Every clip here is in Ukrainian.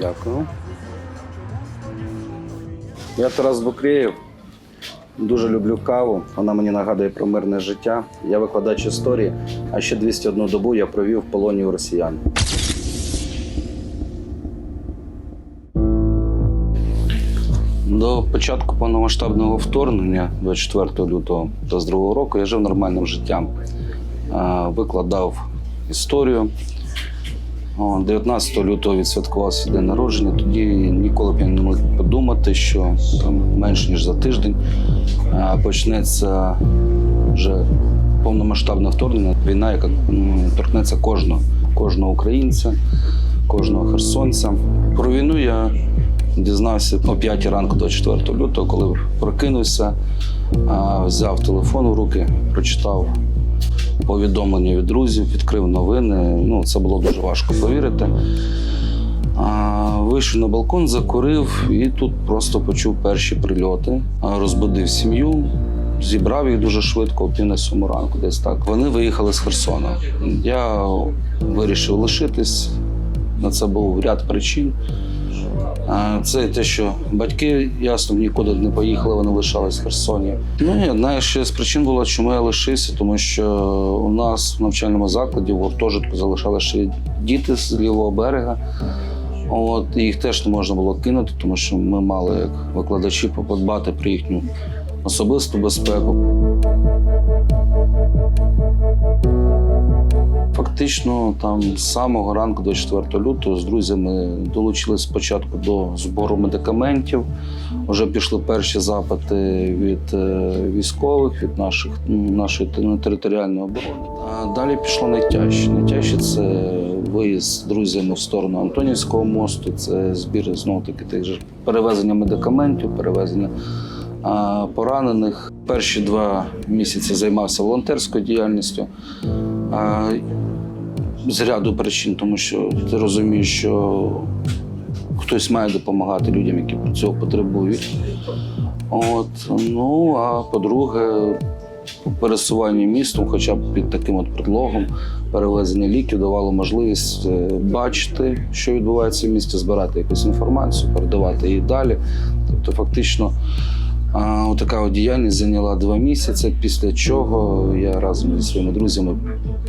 Дякую. Я Тарас Букреєв. Дуже люблю каву. Вона мені нагадує про мирне життя. Я викладач історії, а ще 201 добу я провів в полоні у росіян. До початку повномасштабного вторгнення, 24 лютого 22 року, я жив нормальним життям. Викладав історію. 19 лютого відсвяткував свій день народження. Тоді ніколи б я не міг подумати, що там менш ніж за тиждень почнеться вже повномасштабне вторгнення. Війна, яка торкнеться кожного, кожного українця, кожного херсонця. Про війну я дізнався о 5 ранку 24 лютого, коли прокинувся, взяв телефон у руки, прочитав повідомлення від друзів, відкрив новини. Ну, це було дуже важко повірити. Вийшов на балкон, закурив і тут просто почув перші прильоти. Розбудив сім'ю, зібрав їх дуже швидко, пів на сьому ранку, десь так. Вони виїхали з Херсона. Я вирішив лишитись. На це був ряд причин. Це те, що батьки ясно нікуди не поїхали, вони лишались в Херсоні. Ну і одна ще з причин була, чому я лишився, тому що у нас в навчальному закладі в гуртожитку залишалися ще діти з лівого берега. От їх теж не можна було кинути, тому що ми мали як викладачі подбати про їхню особисту безпеку. Фактично, там з самого ранку до 4 лютого з друзями долучились спочатку до збору медикаментів. Вже пішли перші запити від е, військових, від наших нашої територіальної оборони. А далі пішло найтяжче. Найтяжче це виїзд з друзями в сторону Антонівського мосту, це збір знову таки тих же перевезення медикаментів, перевезення поранених. Перші два місяці займався волонтерською діяльністю. З ряду причин, тому що ти розумієш, що хтось має допомагати людям, які цього потребують. От, ну а по-друге, пересування містом, хоча б під таким от предлогом, перевезення ліків давало можливість е, бачити, що відбувається в місті, збирати якусь інформацію, передавати її далі. Тобто, фактично, а, така діяльність зайняла два місяці, після чого я разом зі своїми друзями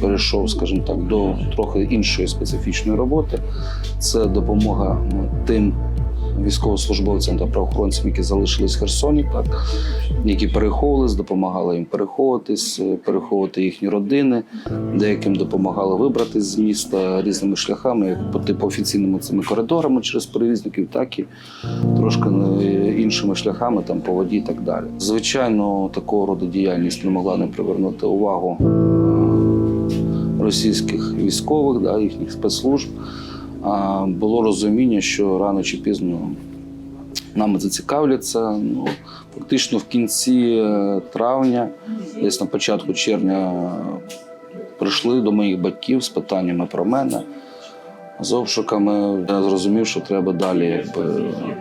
перейшов, скажімо так, до трохи іншої специфічної роботи. Це допомога ну, тим військовослужбовцям та правоохоронцям, які залишились в Херсоні, так, які переховувались, допомагали їм переховуватись, е, переховувати їхні родини, деяким допомагали вибратись з міста різними шляхами, як по типу офіційними цими коридорами через перевізників, так і трошки е, іншими шляхами, там по воді і так далі. Звичайно, такого роду діяльність не могла не привернути увагу е, російських військових, да, їхніх спецслужб. Було розуміння, що рано чи пізно нами зацікавляться. Ну, фактично в кінці е, травня, десь на початку червня, прийшли до моїх батьків з питаннями про мене. З обшуками я зрозумів, що треба далі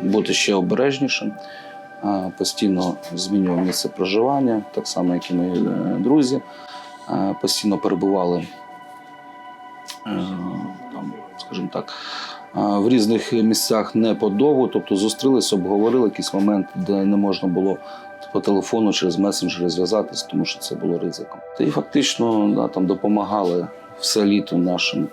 бути ще обережнішим. Постійно змінював місце проживання, так само, як і мої е, друзі. Постійно перебували е, скажімо так, в різних місцях не подовго, тобто зустрілися, обговорили якісь моменти, де не можна було по телефону через месенджери зв'язатися, тому що це було ризиком. І фактично да, там допомагали все літо нашим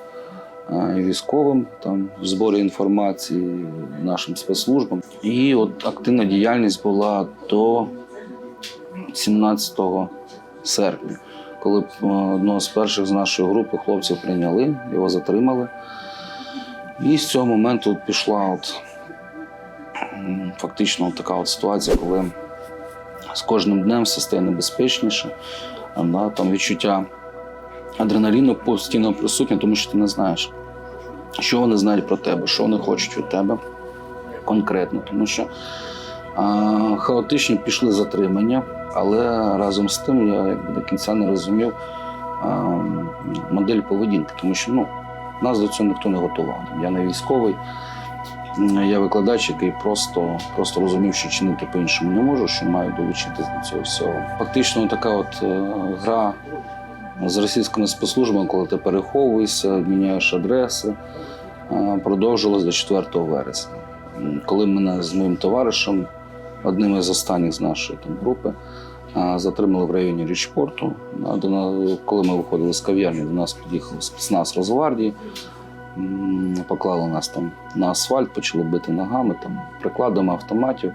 військовим там в зборі інформації, нашим спецслужбам. І от активна діяльність була до 17 серпня, коли одного з перших з нашої групи хлопців прийняли, його затримали. І з цього моменту пішла от, фактично от така от ситуація, коли з кожним днем все стає небезпечніше. Да, там відчуття адреналіну постійно присутнє, тому що ти не знаєш, що вони знають про тебе, що вони хочуть від тебе конкретно. Тому що а, хаотичні пішли затримання, але разом з тим я якби до кінця не розумів а, модель поведінки, тому що ну, нас до цього ніхто не готував. Я не військовий, Я викладач, який просто, просто розумів, що чинити по-іншому не можу, що маю долучитись до цього всього. Фактично, така от е, гра з російськими спецслужбами, коли ти переховуєшся, міняєш адреси, е, продовжилась до 4 вересня. Коли мене з моїм товаришем, одним із останніх з нашої там, групи, затримали в районі Річпорту. Коли ми виходили з кав'ярні, до нас під'їхав спецназ Росгвардії. Поклали нас там на асфальт, почали бити ногами, там, прикладами автоматів.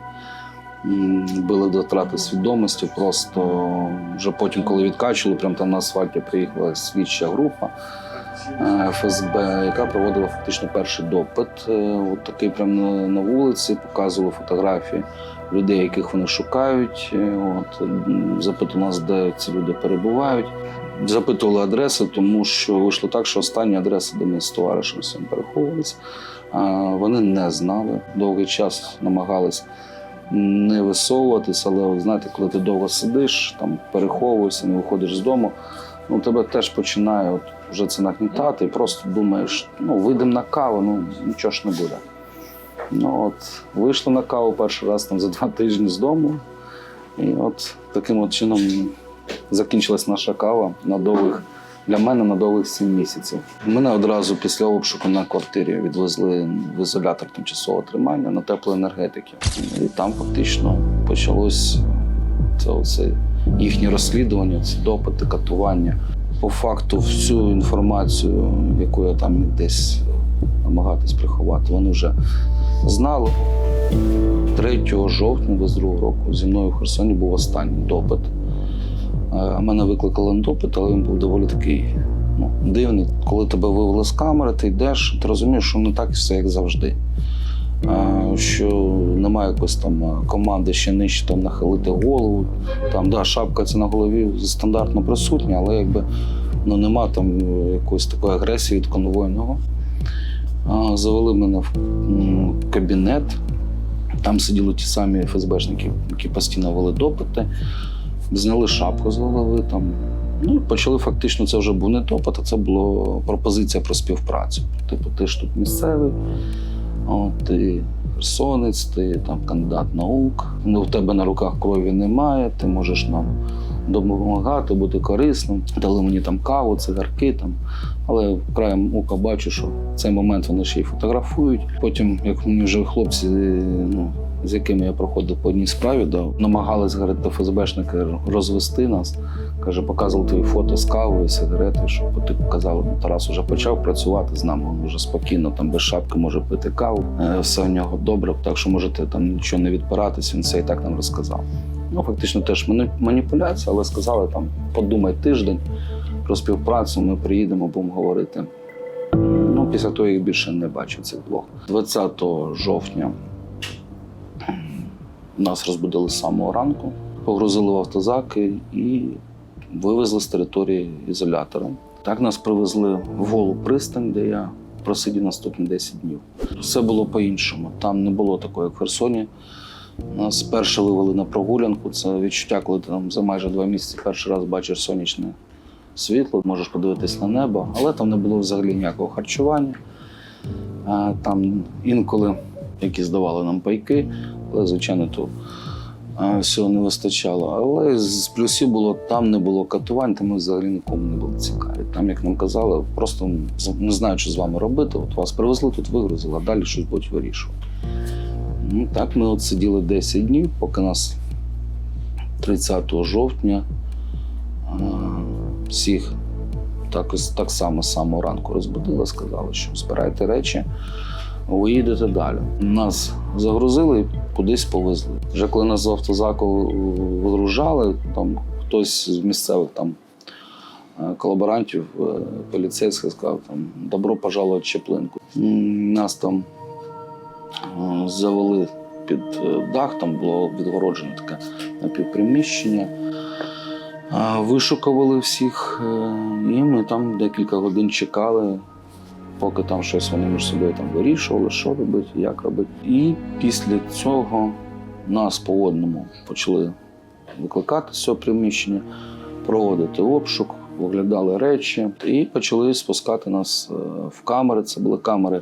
Били до втрати свідомості. Просто вже потім, коли відкачували, прямо там на асфальті приїхала слідча група е, ФСБ, яка проводила фактично перший допит. Е, От такий прямо на вулиці, показували фотографії людей, яких вони шукають. Е, От, запитували нас, де ці люди перебувають. Запитували адреси, тому що вийшло так, що останні адреси, де ми з товаришем своїм переховувалися, вони не знали. Довгий час намагались не висовуватись, але знаєте, коли ти довго сидиш, там переховуєшся, не виходиш з дому, ну тебе теж починає от, вже це нагнітати, і просто думаєш, ну вийдемо на каву, ну нічого ж не буде. Ну от вийшли на каву перший раз там за два тижні з дому, і от таким от чином закінчилась наша кава на довгих. Для мене на довгих сім місяців. Мене одразу після обшуку на квартирі відвезли в ізолятор тимчасового тримання на теплоенергетики. І там фактично почалось це оце їхнє розслідування, ці допити, катування. По факту, всю інформацію, яку я там десь намагатись приховати, вони вже знали. 3 жовтня 22 року зі мною в Херсоні був останній допит. Е, Мене викликали на допит, але він був доволі такий ну, дивний. Коли тебе вивели з камери, ти йдеш, ти розумієш, що не так все, як завжди. Е, Що немає якоїсь там е, команди ще нижче там нахилити голову. Там, да, шапка це на голові стандартно присутня, але якби ну, нема там якоїсь такої агресії від конвойного. Завели мене в кабінет. Там сиділи ті самі ФСБшники, які постійно вели допити зняли шапку з голови там. Ну і почали фактично, це вже був не допит, а це була пропозиція про співпрацю. Типу, ти ж тут місцевий, от, ти херсонець, ти там кандидат наук, ну, в тебе на руках крові немає, ти можеш нам допомагати, бути корисним. Дали мені там каву, цигарки там. Але краєм ока бачу, що в цей момент вони ще й фотографують. Потім, як мені вже хлопці, ну, з якими я проходив по одній справі, да, намагались говорити, ФСБшники розвести нас. Каже, показували твої фото з кавою, сигарети, щоб ти показали, ну, Тарас вже почав працювати з нами, він вже спокійно, там без шапки може пити каву, е, все в нього добре, так що можете там нічого не відпиратись, він це і так нам розказав. Ну, фактично теж маніпуляція, але сказали там, подумай тиждень про співпрацю, ми приїдемо, будемо говорити. Ну, після того їх більше не бачив цих двох. 20 жовтня нас розбудили з самого ранку, погрузили в автозаки і вивезли з території ізолятора. Так нас привезли в голу пристань, де я просидів наступні 10 днів. Все було по-іншому. Там не було такого, як в Херсоні. Нас перше вивели на прогулянку. Це відчуття, коли ти там за майже два місяці перший раз бачиш сонячне світло, можеш подивитись на небо, але там не було взагалі ніякого харчування. Там інколи які здавали нам пайки, але, звичайно, то всього не вистачало. Але з плюсів було, там не було катувань, там ми взагалі нікому не були цікаві. Там, як нам казали, просто не знаю, що з вами робити. От вас привезли, тут вигрузили, а далі щось будуть вирішувати. Ну, так ми от сиділи 10 днів, поки нас 30 жовтня всіх так, так само з самого ранку розбудили, сказали, що збирайте речі, ви далі. Нас загрузили і кудись повезли. Вже коли нас з автозаку вигружали, там хтось з місцевих там е, колаборантів, е, поліцейських сказав там добро пожаловать в Чеплинку. Нас там завели під е, дах, там було відгороджено таке напівприміщення. Вишукували всіх, е, і ми там декілька годин чекали, поки там щось вони між собою там вирішували, що робити, як робити. І після цього нас по одному почали викликати з цього приміщення, проводити обшук, оглядали речі і почали спускати нас е, в камери. Це були камери е,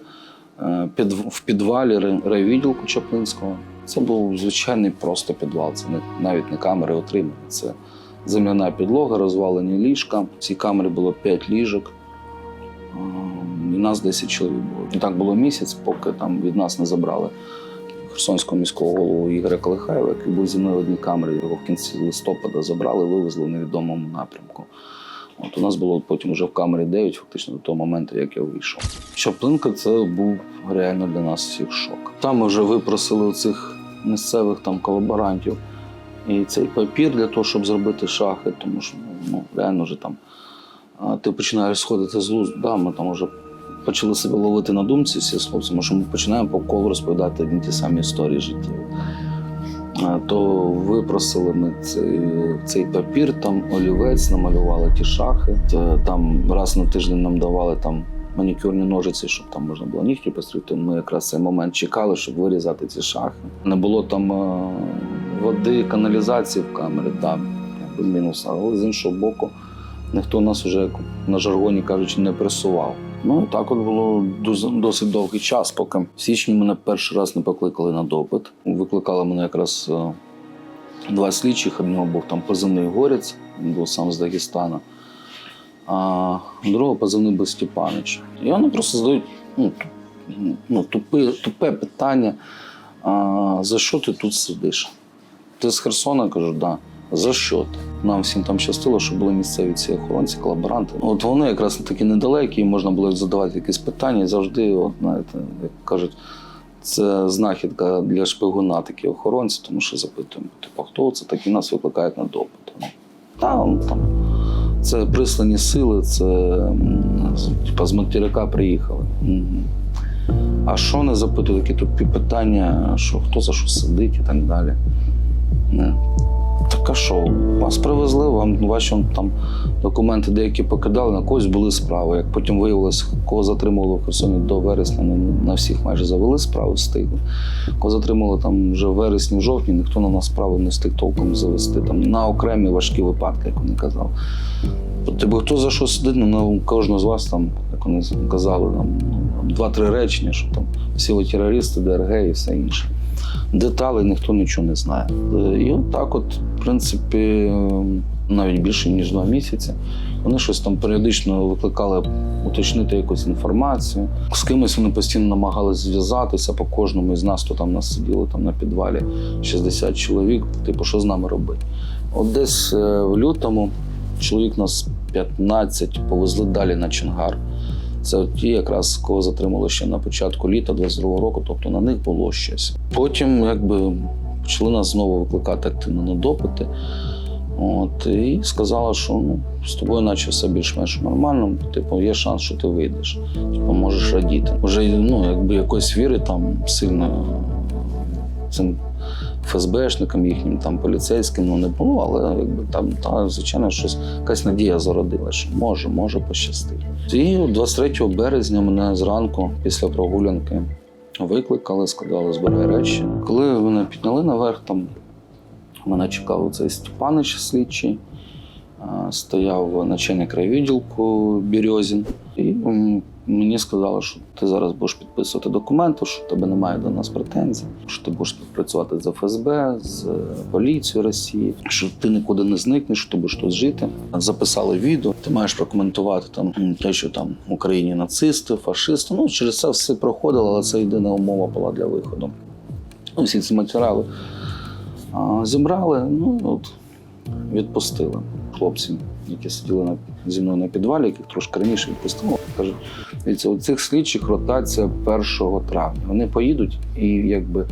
під, в підвалі райвідділку Чаплинського. Це був звичайний просто підвал. Це не, навіть не камери отримання. Це земляна підлога, розвалені ліжка. В цій камері було 5 ліжок. Ем, І нас 10 чоловік було. І так було місяць, поки там від нас не забрали Херсонського міського голову Ігоря Колихаєва, який був зі мною в одній камері. Його в кінці листопада забрали, вивезли в невідомому напрямку. От у нас було потім вже в камері 9, фактично до того моменту, як я вийшов. Чаплинка це був реально для нас всіх шок. Там ми вже випросили цих місцевих там колаборантів і цей папір для того, щоб зробити шахи, тому що ну, реально вже там ти починаєш сходити з лузу. Да, ми там вже почали себе ловити на думці всі з хлопцями, що ми починаємо по колу розповідати одні ті самі історії життя. А, То випросили ми цей, цей папір, там олівець, намалювали ті шахи. Там раз на тиждень нам давали там манікюрні ножиці, щоб там можна було нігті постригти. Ми якраз цей момент чекали, щоб вирізати ці шахи. Не було там е, води, каналізації в камері, там мінус. Але з іншого боку, ніхто нас вже, на жаргоні кажучи, не пресував. Ну так от було досить довгий час, поки в січні мене перший раз не покликали на допит. Викликали мене якраз е, два слідчих. Одного був там позивний горець, він був сам з Дагестана, а другого позивний був Степанич. І вони просто задають ну, ну, тупе, тупе питання: а, за що ти тут сидиш? Ти з Херсона кажу, да. За що? Нам всім там щастило, що були місцеві ці охоронці, колаборанти. От вони якраз такі недалекі, можна було задавати якісь питання. І завжди, от знаєте, як кажуть, це знахідка для шпигуна, такі охоронці, тому що запитуємо, типу, хто це такі нас викликають на допит. Ну, та, ну, там, це прислані сили, це типу, з материка приїхали. А що не запитують, такі тупі питання, що хто за що сидить і так далі. Не. Так а що, вас привезли, вам ваші там документи деякі покидали, на когось були справи. Як потім виявилось, кого затримували в Херсоні до вересня, ну, на всіх майже завели справи, встигли. Кого затримали там вже в вересні, в жовтні, ніхто на нас справи не встиг толком завести. Там, на окремі важкі випадки, як вони казали. Тобто хто за що сидить, ну, кожного з вас там, як вони казали, там, ну, два-три речення, що там всі ви терористи, ДРГ і все інше. Деталей ніхто нічого не знає. Е, І от так, от, в принципі, е, навіть більше ніж два місяці. Вони щось там періодично викликали уточнити якусь інформацію. З кимось вони постійно намагалися зв'язатися по кожному із нас, то там нас сиділо там на підвалі 60 чоловік. Типу, що з нами робити? От десь е, в лютому чоловік нас 15 повезли далі на Чонгар. Це ті, якраз кого затримали ще на початку літа 22-го року, тобто на них було щось. Потім, якби почали нас знову викликати активно на допити. От, і сказала, що ну, з тобою наче все більш-менш нормально, типу, є шанс, що ти вийдеш. Типу, можеш радіти. Вже ну, якби якоїсь віри там сильно цим ФСБшникам, їхнім там поліцейським ну, не було, але якби там, та, звичайно, щось якась надія зародила, що може, може пощастити. І 23 березня мене зранку після прогулянки викликали, сказали, збирай речі. Коли мене підняли наверх, там мене чекав цей Степанич слідчий. Стояв начальник райвідділку Бірьозін. І мені сказали, що ти зараз будеш підписувати документи, що в тебе немає до нас претензій, що ти будеш співпрацювати з ФСБ, з е, поліцією Росії, що ти нікуди не зникнеш, що ти будеш тут жити. Записали відео, ти маєш прокоментувати там те, що там в Україні нацисти, фашисти. Ну через це все проходило, але це єдина умова була для виходу. Ну, всі ці матеріали зібрали, ну от відпустили хлопців, які сиділи на, зі мною на підвалі, яких трошки раніше відпустили. Кажуть, дивіться, у цих слідчих ротація 1 травня. Вони поїдуть, і якби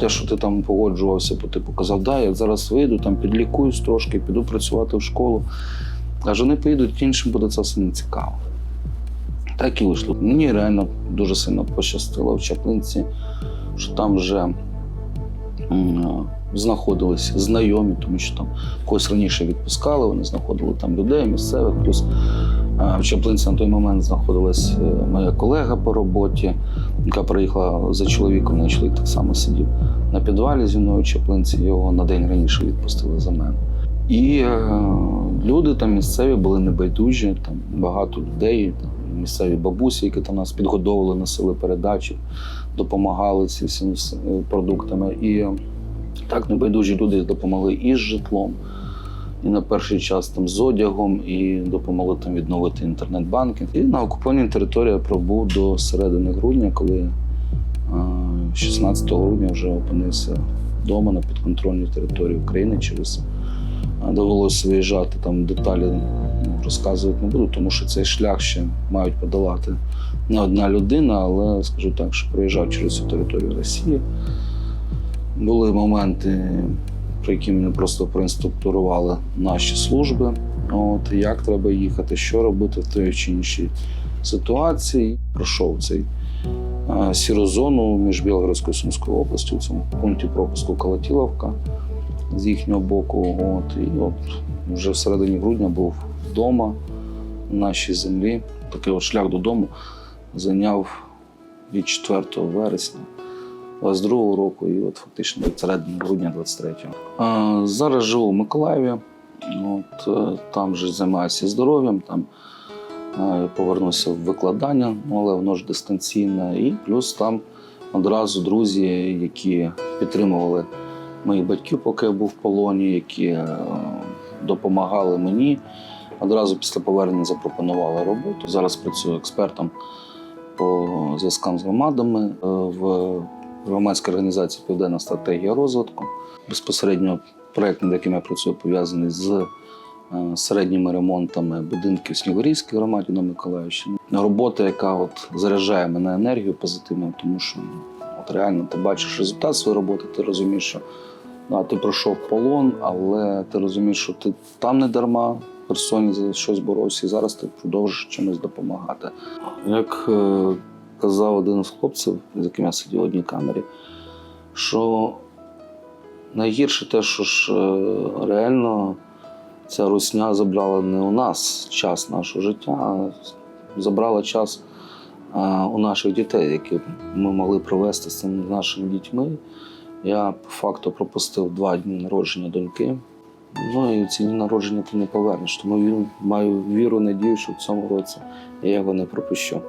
те, що ти там погоджувався, по типу казав, да, я зараз вийду, там підлікуюсь трошки, піду працювати в школу. Каже, вони поїдуть, іншим буде це все не цікаво. Так і вийшло. Мені реально дуже сильно пощастило в Чаплинці, що там вже знаходились знайомі, тому що там когось раніше відпускали, вони знаходили там людей місцевих. Плюс е, в Чаплинці на той момент знаходилась е, моя колега по роботі, яка приїхала за чоловіком. Мій чоловік так само сидів на підвалі зі мною в Чаплинці. Його на день раніше відпустили за мене. І е, люди там місцеві були небайдужі, там багато людей. Там, місцеві бабусі, які там нас підгодовували, носили передачі, допомагали ці всіми е, продуктами. І так небайдужі люди допомогли і з житлом, і на перший час там з одягом, і допомогли там відновити інтернет-банкінг. І на окупованій території я пробув до середини грудня, коли е, 16 грудня вже опинився вдома на підконтрольній території України через довелося виїжджати там деталі ну, розказувати не буду, тому що цей шлях ще мають подолати не одна людина, але скажу так, що проїжджав через всю територію Росії. Були моменти, про які мене просто проінструктурували наші служби. От, як треба їхати, що робити в той чи іншій ситуації. Пройшов цей е, сіру зону між Білгородською і Сумською областю, у цьому пункті пропуску Калатіловка з їхнього боку. От, і от вже в середині грудня був вдома на нашій землі. Такий от шлях додому зайняв від 4 вересня 22 року і от фактично від середини грудня 23-го. Зараз живу в Миколаєві. От, е, там же займаюся здоров'ям, там е, повернуся в викладання, ну, але воно ж дистанційне. І плюс там одразу друзі, які підтримували моїх батьків, поки я був в полоні, які е, допомагали мені. Одразу після повернення запропонували роботу. Зараз працюю експертом по зв'язкам з громадами в громадській організації Південна стратегія розвитку. Безпосередньо проєкт, над яким я працюю, пов'язаний з е, середніми ремонтами будинків в Снігурівській громаді на Миколаївщині. Робота, яка от заряджає мене енергію позитивно, тому що ну, от реально ти бачиш результат своєї роботи, ти розумієш, що да, ти пройшов полон, але ти розумієш, що ти там не дарма, в Херсоні за щось боровся, і зараз ти продовжиш чимось допомагати. Як е, казав один з хлопців, з яким я сидів в одній камері, що найгірше те, що ж е, реально ця русня забрала не у нас час нашого життя, а забрала час е, у наших дітей, які ми могли провести з цими нашими дітьми. Я по факту пропустив два дні народження доньки. Ну і ці дні народження ти не повернеш. Тому він маю віру, надію, що в цьому році я його не пропущу.